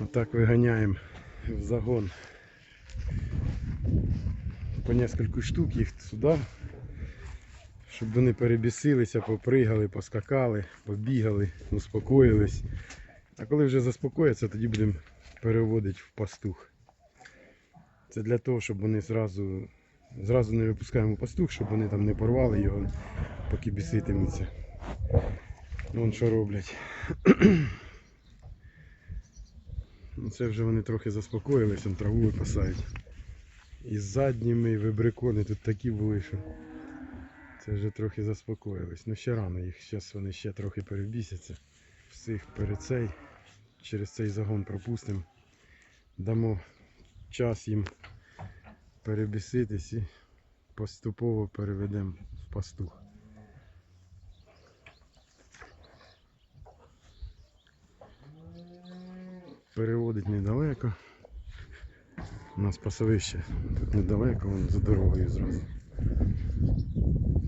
Отак виганяємо в загон. По нескільки штук їх сюди. Щоб вони перебісилися, попригали, поскакали, побігали, успокоїлись. А коли вже заспокояться, тоді будемо переводити в пастух. Це для того, щоб вони зразу, зразу не випускаємо пастух, щоб вони там не порвали його, поки біситимуться. Вон що роблять. Ну, Це вже вони трохи заспокоїлись, он траву випасають. І задніми, і вибрикони тут такі були, що це вже трохи заспокоїлись. Ну ще рано їх, зараз вони ще трохи перебісяться. Всіх перед цей, через цей загон пропустимо. Дамо час їм перебіситись і поступово переведемо в пастух. Переводить недалеко. У нас пасовище тут недалеко, вон за дорогою зразу.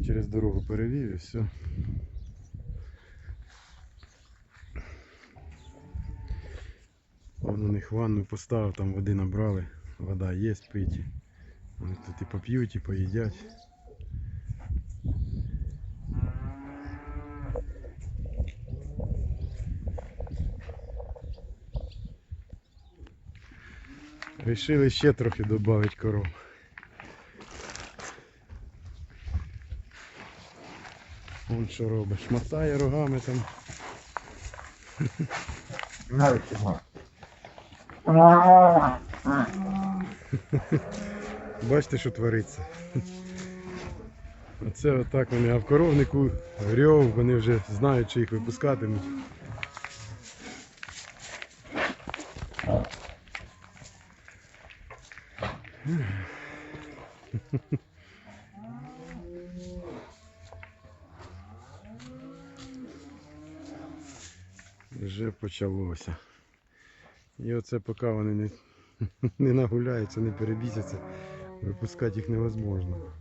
Через дорогу перевів і все. Вон у них ванну поставив, там води набрали, вода є, пить. Вони тут і поп'ють, і поїдять. Рішили ще трохи додати коров. Вон що робить. Мотає рогами там. Бачите, що твориться. Оце отак вони, а в коровнику грьов, вони вже знають, що їх випускатимуть. Вже почалося. І оце поки вони не, не нагуляються, не перебісяться, випускати їх невозможно.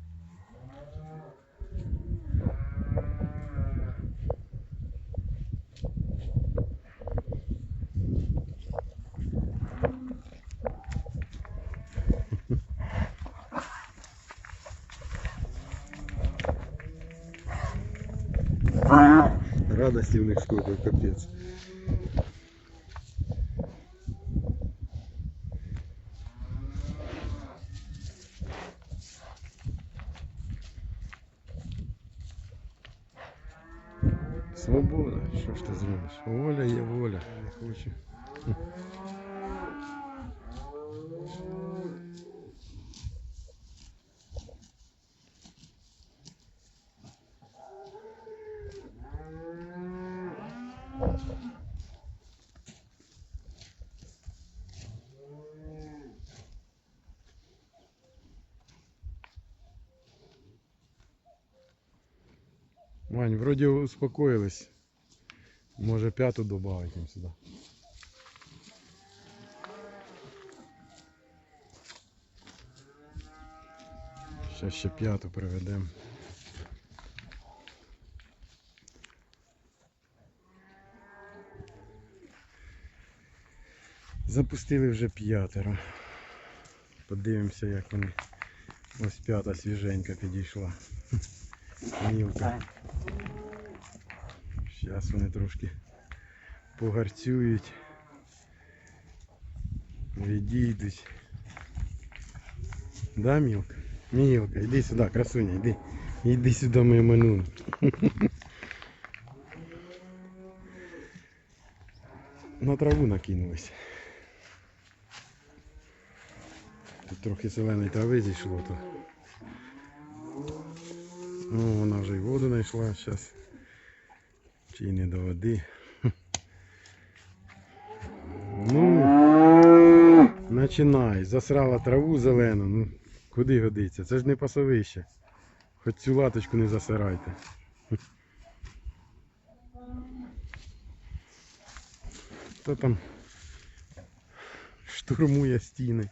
Радості в них сколько, капець. Свобода, що ж ти зробиш? Воля є воля. Не хочу. Вань, вроде успокоились. Може п'яту добавить їм сюди. Ще ще п'яту приведемо. Запустили вже п'ятеро. Подивимося, як вони. Ось п'ята свіженька підійшла. Мілка. Зараз вони трошки погарцюють, відійдуть. Да, Мілка? Мілка, йди сюди, красуня, йди. Йди сюди, моя ману. На траву накинулись. Тут трохи зеленої трави зійшло то. Ну, вона вже й воду знайшла зараз. Чи не до води. Ну, починай. Засрала траву зелену. Ну, куди годиться? Це ж не пасовище. Хоч цю латочку не засирайте. Хто там штурмує стіни?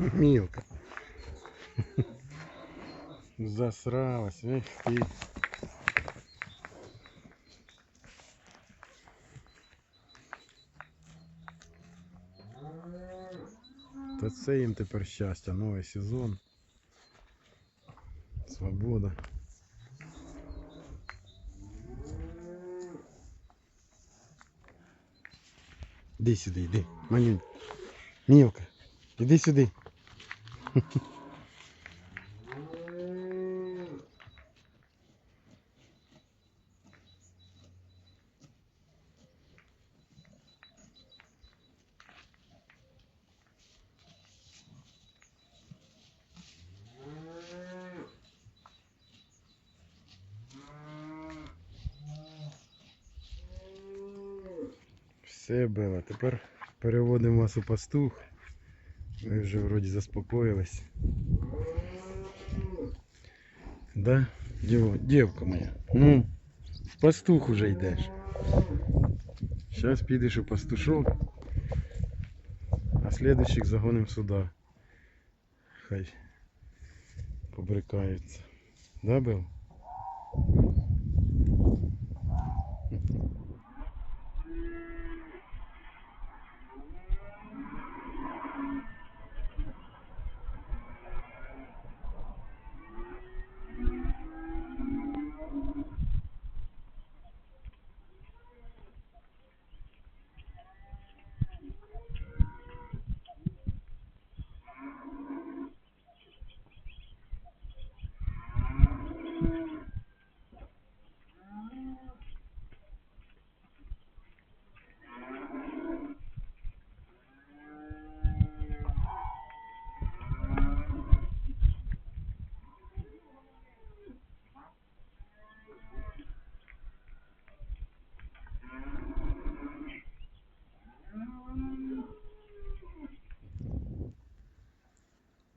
Мілка. Засралась, ех ти. Та це їм тепер щастя, новий сезон. Свобода. Іди сюди, йди, манюнь. Мілка, іди сюди. Все було. Тепер переводимо вас у пастух. Ви вже вроді заспокоїлись. Да? Дів... Дівка моя. Ну, в пастух уже йдеш. Зараз підеш у пастушок, а слідуючих загоним сюди. Хай побрикаються. Да, Бел?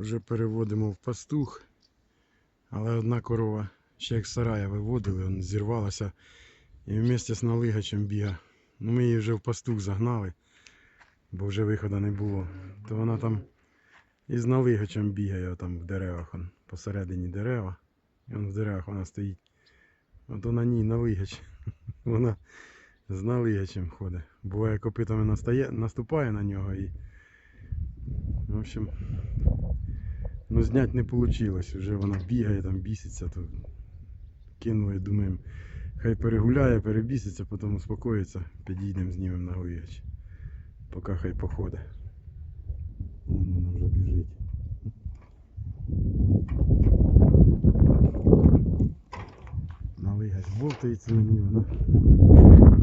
Вже переводимо в пастух. Але одна корова ще як сарая виводили, он зірвалася і вместе з налигачем біга. Ну ми її вже в пастух загнали, бо вже виходу не було. То вона там із налигачем бігає там в деревах, он, посередині дерева. І он в деревах вона стоїть. От на ній налигач. Вона з налигачем ходить. Буває копитами настає, наступає на нього і. В общем, Ну, знять не вийшло. Вже вона бігає, там біситься, то кинули, думаємо, хай перегуляє, перебіситься, потім успокоїться, підійдемо, знімемо на говігач. Поки хай походить. Вон Вона вже біжить. Налигач бовтається мені, вона.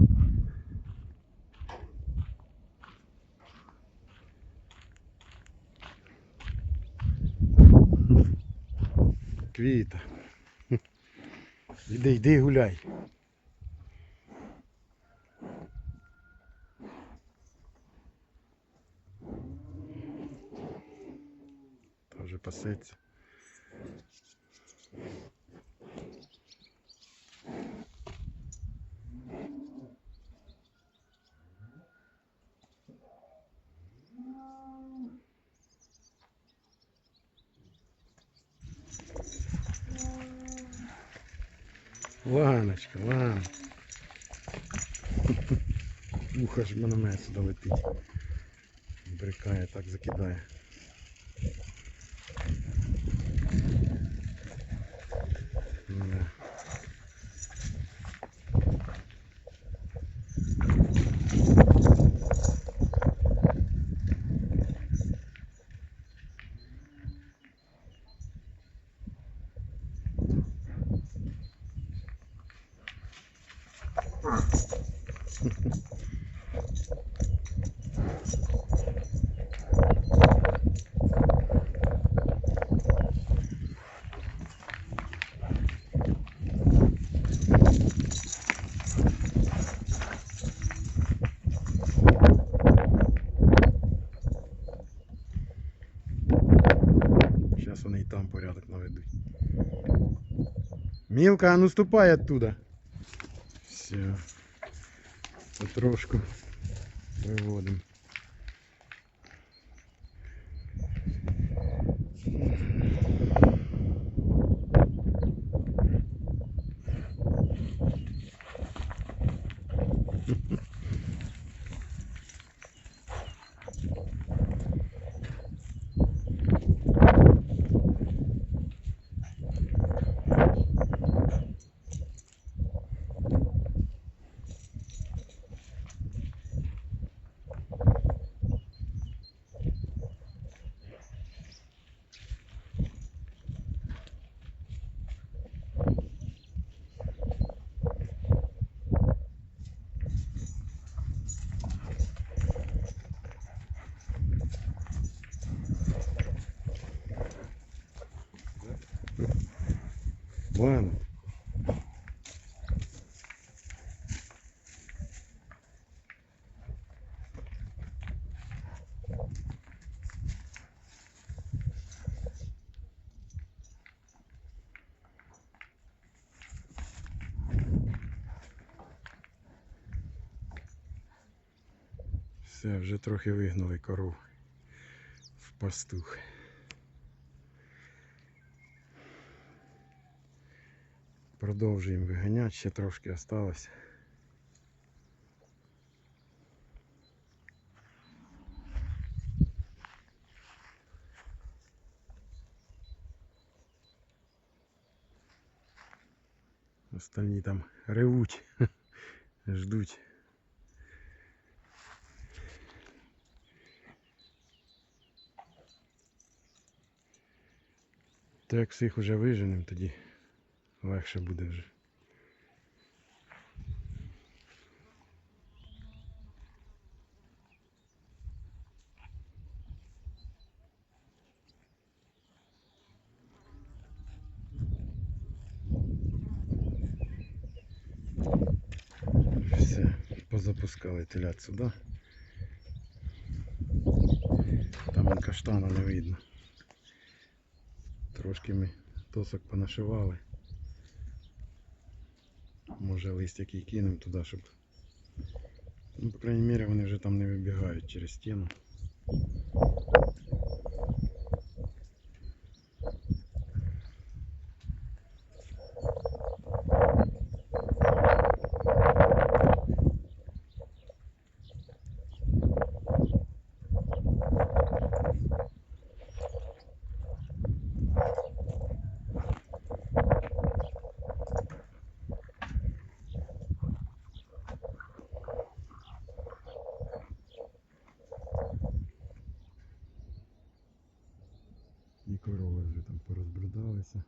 Квіта. Іди, йди гуляй. Тоже пасеться. Ланочка, лан. Ухо ж мене мене сюди летить. Брикає, так закидає. Там порядок наведуть. Мілка, а ну ступай оттуда. Все. Потрошку виводимо. Ладно. Все, вже трохи вигнали коров в пастух. Продовжуємо виганяти, ще трошки осталось. Остальні там ревуть, ждуть. То як всіх уже виженемо, тоді легше буде вже. Все, позапускали телят сюди. Там каштана не видно. Трошки ми досок понашивали. Може лист який кинемо туди, щоб. Ну, по крайній мірі вони вже там не вибігають через стіну. І корови вже там порозбридалися.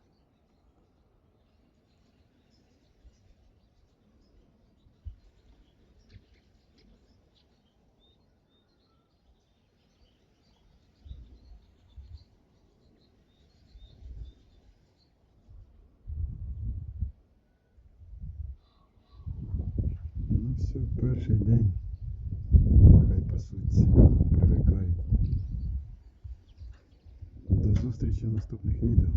Все, перший день. Хай пасуться, привикають. До зустрічі в наступних відео.